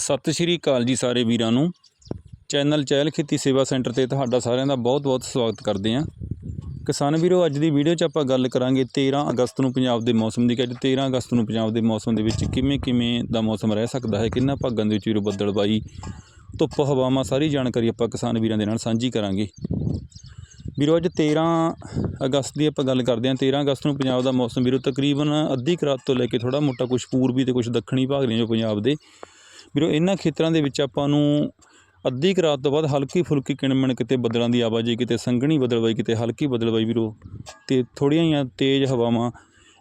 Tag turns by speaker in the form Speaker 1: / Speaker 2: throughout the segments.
Speaker 1: ਸਤਿ ਸ਼੍ਰੀ ਅਕਾਲ ਜੀ ਸਾਰੇ ਵੀਰਾਂ ਨੂੰ। ਚੈਨਲ ਚਹਿਲ ਖੇਤੀ ਸੇਵਾ ਸੈਂਟਰ ਤੇ ਤੁਹਾਡਾ ਸਾਰਿਆਂ ਦਾ ਬਹੁਤ-ਬਹੁਤ ਸਵਾਗਤ ਕਰਦੇ ਹਾਂ। ਕਿਸਾਨ ਵੀਰੋ, ਅੱਜ ਦੀ ਵੀਡੀਓ 'ਚ ਆਪਾਂ ਗੱਲ ਕਰਾਂਗੇ 13 ਅਗਸਤ ਨੂੰ ਪੰਜਾਬ ਦੇ ਮੌਸਮ ਦੀ ਕਿ ਅੱਜ 13 ਅਗਸਤ ਨੂੰ ਪੰਜਾਬ ਦੇ ਮੌਸਮ ਦੇ ਵਿੱਚ ਕਿਵੇਂ ਕਿਵੇਂ ਦਾ ਮੌਸਮ ਰਹਿ ਸਕਦਾ ਹੈ, ਕਿੰਨਾ ਭਾਗਾਂ ਦੇ ਵਿੱਚ ਵੀਰੋ ਬੱਦਲਬਾਈ ਧੁੱਪ, ਹਵਾਵਾਂ, ਸਾਰੀ ਜਾਣਕਾਰੀ ਆਪਾਂ ਕਿਸਾਨ ਵੀਰਾਂ ਦੇ ਨਾਲ ਸਾਂਝੀ ਕਰਾਂਗੇ। ਵੀਰੋ, ਅੱਜ 13 ਅਗਸਤ ਦੀ ਆਪਾਂ ਗੱਲ ਕਰਦੇ ਹਾਂ। 13 ਅਗਸਤ ਨੂੰ ਪੰਜਾਬ ਦਾ ਮੌਸਮ ਵੀਰੋ ਤਕਰੀਬਨ ਅੱਧੀ ਕੁ ਰਾਤ ਤੋਂ ਲੈ ਕੇ ਥੋੜਾ ਮੋਟਾ ਕੁਝ ਪੂਰਬੀ ਤੇ ਕੁਝ ਦੱਖਣੀ ਭਾਗ ਨੇ ਜੋ ਪੰਜਾਬ ਦੇ ਵੀਰੋ, ਇਹਨਾਂ ਖੇਤਰਾਂ ਦੇ ਵਿੱਚ ਆਪਾਂ ਨੂੰ ਅੱਧੀ ਕੁ ਰਾਤ ਤੋਂ ਬਾਅਦ ਹਲਕੀ ਫੁਲਕੀ ਕਿਣਮਣ ਕਿਤੇ ਬੱਦਲਾਂ ਦੀ ਆਵਾਜਾਈ, ਕਿਤੇ ਸੰਘਣੀ ਬੱਦਲਬਾਈ ਕਿਤੇ ਹਲਕੀ ਬੱਦਲਬਾਈ ਵੀਰੋ। ਤੇ ਥੋੜ੍ਹੀਆਂ ਜਿਹੀਆਂ ਤੇਜ਼ ਹਵਾਵਾਂ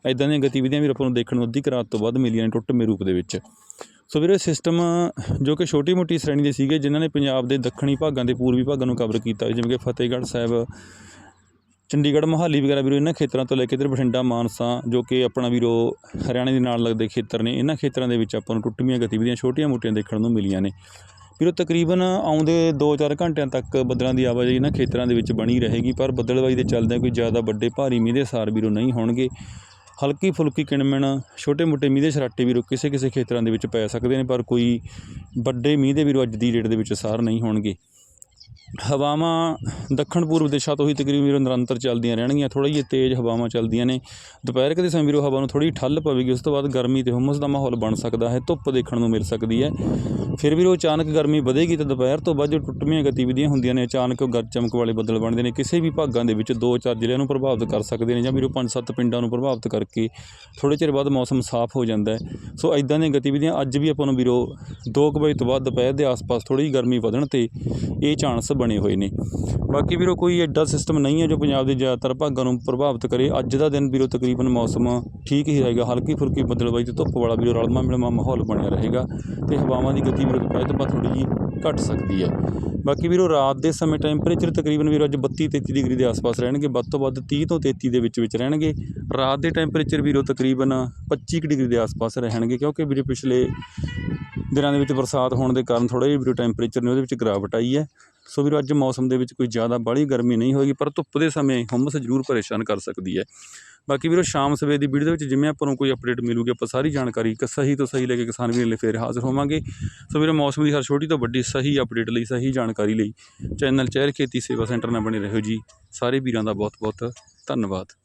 Speaker 1: ਐਦਾਂ ਦੀਆਂ ਗਤੀਵਿਧੀਆਂ ਵੀਰ ਆਪਾਂ ਨੂੰ ਦੇਖਣ ਨੂੰ ਅੱਧੀ ਕੁ ਰਾਤ ਤੋਂ ਬਾਅਦ ਮਿਲੀਆਂ ਨੇ ਟੁੱਟਵੇਂ ਰੂਪ ਦੇ ਵਿੱਚ। ਸੋ ਵੀਰੋ, ਇਹ ਸਿਸਟਮ ਜੋ ਕਿ ਛੋਟੀ ਮੋਟੀ ਸ਼੍ਰੇਣੀ ਦੇ ਸੀਗੇ, ਜਿਨ੍ਹਾਂ ਨੇ ਪੰਜਾਬ ਦੇ ਦੱਖਣੀ ਭਾਗਾਂ ਤੇ ਪੂਰਬੀ ਭਾਗਾਂ ਨੂੰ ਕਵਰ ਕੀਤਾ, ਜਿਵੇਂ ਕਿ ਫਤਿਹਗੜ੍ਹ ਸਾਹਿਬ ਚੰਡੀਗੜ੍ਹ ਮੋਹਾਲੀ ਵਗੈਰਾ ਵੀਰੋ, ਇਹਨਾਂ ਖੇਤਰਾਂ ਤੋਂ ਲੈ ਕੇ ਇੱਧਰ ਬਠਿੰਡਾ, ਮਾਨਸਾ, ਜੋ ਕਿ ਆਪਣਾ ਵੀਰੋ, ਹਰਿਆਣੇ ਦੇ ਨਾਲ ਲੱਗਦੇ ਖੇਤਰ ਨੇ, ਇਹਨਾਂ ਖੇਤਰਾਂ ਦੇ ਵਿੱਚ ਆਪਾਂ ਨੂੰ ਟੁੱਟਵੀਆਂ ਗਤੀਵਿਧੀਆਂ ਛੋਟੀਆਂ-ਮੋਟੀਆਂ ਦੇਖਣ ਨੂੰ ਮਿਲੀਆਂ ਨੇ। ਵੀਰੋ, ਤਕਰੀਬਨ ਆਉਂਦੇ 2-4 ਘੰਟਿਆਂ ਤੱਕ ਬੱਦਲਾਂ ਦੀ ਆਵਾਜਾਈ ਇਹਨਾਂ ਖੇਤਰਾਂ ਦੇ ਵਿੱਚ ਬਣੀ ਰਹੇਗੀ, ਪਰ ਬੱਦਲਬਾਈ ਦੇ ਚੱਲਦਿਆਂ ਕੋਈ ਜ਼ਿਆਦਾ ਵੱਡੇ ਭਾਰੀ ਮੀਂਹ ਦੇ ਸਾਰ ਵੀਰੋ ਨਹੀਂ ਹੋਣਗੇ। ਹਲਕੀ ਫੁਲਕੀ ਕਿਣਮਣ, ਛੋਟੇ-ਮੋਟੇ ਮੀਂਹ ਦੇ ਛਰਾਟੇ ਵੀਰੋ ਕਿਸੇ ਕਿਸੇ ਖੇਤਰਾਂ ਦੇ ਵਿੱਚ ਪੈ ਸਕਦੇ ਨੇ, ਪਰ ਕੋਈ ਵੱਡੇ ਮੀਂਹ ਦੇ ਵੀਰੋ ਅੱਜ ਦੀ ਡੇਟ ਦੇ ਵਿੱਚ ਸਾਰ ਨਹੀਂ ਹੋਣਗੇ। ਹਵਾਵਾਂ ਦੱਖਣ ਪੂਰਬ ਦਿਸ਼ਾ ਤੋਂ ਹੀ ਤਕਰੀਬਨ ਵੀਰੋ ਨਿਰੰਤਰ ਚੱਲਦੀਆਂ ਰਹਿਣਗੀਆਂ, ਥੋੜ੍ਹਾ ਜਿਹੀ ਤੇਜ਼ ਹਵਾਵਾਂ ਚੱਲਦੀਆਂ ਨੇ। ਦੁਪਹਿਰ ਦੇ ਸਮੇਂ ਵੀਰੋ ਹਵਾ ਨੂੰ ਥੋੜ੍ਹੀ ਠੱਲ ਪਵੇਗੀ, ਉਸ ਤੋਂ ਬਾਅਦ ਗਰਮੀ ਤੇ ਹੁਮਸ ਦਾ ਮਾਹੌਲ ਬਣ ਸਕਦਾ ਹੈ, ਧੁੱਪ ਦੇਖਣ ਨੂੰ ਮਿਲ ਸਕਦੀ ਹੈ। ਫਿਰ ਵੀਰੋ ਅਚਾਨਕ ਗਰਮੀ ਵਧੇਗੀ ਤਾਂ ਦੁਪਹਿਰ ਤੋਂ ਬਾਅਦ ਜੋ ਟੁੱਟਵੀਆਂ ਗਤੀਵਿਧੀਆਂ ਹੁੰਦੀਆਂ ਨੇ, ਅਚਾਨਕ ਗਰ ਚਮਕ ਵਾਲੇ ਬੱਦਲ ਬਣਦੇ ਨੇ, ਕਿਸੇ ਵੀ ਭਾਗਾਂ ਦੇ ਵਿੱਚ ਦੋ ਚਾਰ ਜ਼ਿਲ੍ਹਿਆਂ ਨੂੰ ਪ੍ਰਭਾਵਿਤ ਕਰ ਸਕਦੇ ਨੇ ਜਾਂ ਵੀਰੋ ਪੰਜ ਸੱਤ ਪਿੰਡਾਂ ਨੂੰ ਪ੍ਰਭਾਵਿਤ ਕਰਕੇ ਥੋੜ੍ਹੇ ਚਿਰ ਬਾਅਦ ਮੌਸਮ ਸਾਫ਼ ਹੋ ਜਾਂਦਾ ਹੈ। ਸੋ ਇਦਾਂ ਦੀਆਂ ਗਤੀਵਿਧੀਆਂ ਅੱਜ ਵੀ ਆਪਾਂ ਨੂੰ ਵੀਰੋ 2 ਵਜੇ ਤੋਂ ਬਾਅਦ ਦੁਪਹਿਰ ਦੇ ਆਸ-ਪਾਸ ਥੋੜ੍ਹੀ ਜਿਹੀ ਗਰਮੀ ਵਧਣ ਤੇ ਇਹ ਚਾਂਸ ਬਣੇ ਹੋਏ ਨੇ। ਬਾਕੀ ਵੀਰੋ ਕੋਈ ਐਡਾ ਸਿਸਟਮ ਨਹੀਂ ਹੈ ਜੋ ਪੰਜਾਬ ਦੇ ਜ਼ਿਆਦਾਤਰ ਭਾਗਾਂ ਨੂੰ ਪ੍ਰਭਾਵਿਤ ਕਰੇ। ਅੱਜ ਦਾ ਦਿਨ ਵੀਰੋ ਤਕਰੀਬਨ ਮੌਸਮ ਠੀਕ ਹੀ ਰਹੇਗਾ। ਹਲਕੀ ਫੁਲਕੀ ਬੱਦਲਬਾਈ ਤੇ ਧੁੱਪ ਵਾਲਾ ਵੀਰੋ ਰਲਮਾ ਮਿਲਮਾ ਮਾਹੌਲ ਬਣਿਆ ਰਹੇਗਾ ਤੇ ਹਵਾਵਾਂ ਦੀ ਗਤੀ ਵੀਰੋ ਦੁਪਹਿਰ ਤੋਂ ਬਾਅਦ ਥੋੜ੍ਹੀ ਜਿਹੀ ਘਟ ਸਕਦੀ ਹੈ। ਬਾਕੀ ਵੀਰੋ ਰਾਤ ਦੇ ਸਮੇਂ ਟੈਂਪਰੇਚਰ ਤਕਰੀਬਨ ਵੀਰੋ ਅੱਜ 32 33 ਡਿਗਰੀ ਦੇ ਆਸ-ਪਾਸ ਰਹਿਣਗੇ। ਵੱਧ ਤੋਂ ਵੱਧ 30 ਤੋਂ 33 ਦੇ ਵਿੱਚ ਵਿੱਚ ਰਹਿਣਗੇ। ਰਾਤ ਦੇ ਟੈਂਪਰੇਚਰ ਵੀਰੋ ਤਕਰੀਬਨ 25 ਕੁ ਡਿਗਰੀ ਦੇ ਆਸ-ਪਾਸ ਰਹਿਣਗੇ ਕਿਉਂਕਿ ਵੀਰੋ ਪਿਛਲੇ ਦਿਨਾਂ ਦੇ ਵਿੱਚ ਬਰਸਾਤ ਹੋਣ ਦੇ ਕਾਰਨ ਥੋੜ੍ਹਾ ਜਿਹਾ ਵੀਰੋ ਟੈਂਪਰੇਚਰ ਨੇ ਉਹਦੇ ਵਿੱਚ ਗਿਰਾਵਟ ਆਈ ਹੈ। ਸੋ ਵੀਰੋ, ਅੱਜ ਮੌਸਮ ਦੇ ਵਿੱਚ ਕੋਈ ਜ਼ਿਆਦਾ ਬਾਹਲੀ ਗਰਮੀ ਨਹੀਂ ਹੋਏਗੀ, ਪਰ ਧੁੱਪ ਦੇ ਸਮੇਂ ਹੁੰਮਸ ਜ਼ਰੂਰ ਪਰੇਸ਼ਾਨ ਕਰ ਸਕਦੀ ਹੈ। ਬਾਕੀ ਵੀਰੋ, ਸ਼ਾਮ ਸਵੇਰ ਦੀ ਵੀਡੀਓ ਦੇ ਵਿੱਚ ਜਿਵੇਂ ਆਪਾਂ ਨੂੰ ਕੋਈ ਅਪਡੇਟ ਮਿਲੂਗੀ, ਆਪਾਂ ਸਾਰੀ ਜਾਣਕਾਰੀ ਇੱਕ ਸਹੀ ਤੋਂ ਸਹੀ ਲੈ ਕੇ ਕਿਸਾਨ ਵੀਰ ਲਈ ਫੇਰ ਹਾਜ਼ਰ ਹੋਵਾਂਗੇ। ਸੋ ਵੀਰੋ, ਮੌਸਮ ਦੀ ਹਰ ਛੋਟੀ ਤੋਂ ਵੱਡੀ ਸਹੀ ਅਪਡੇਟ ਲਈ, ਸਹੀ ਜਾਣਕਾਰੀ ਲਈ ਚੈਨਲ ਚਹਿਲ ਖੇਤੀ ਸੇਵਾ ਸੈਂਟਰ ਨਾਲ ਬਣੇ ਰਹੋ ਜੀ। ਸਾਰੇ ਵੀਰਾਂ ਦਾ ਬਹੁਤ ਬਹੁਤ ਧੰਨਵਾਦ।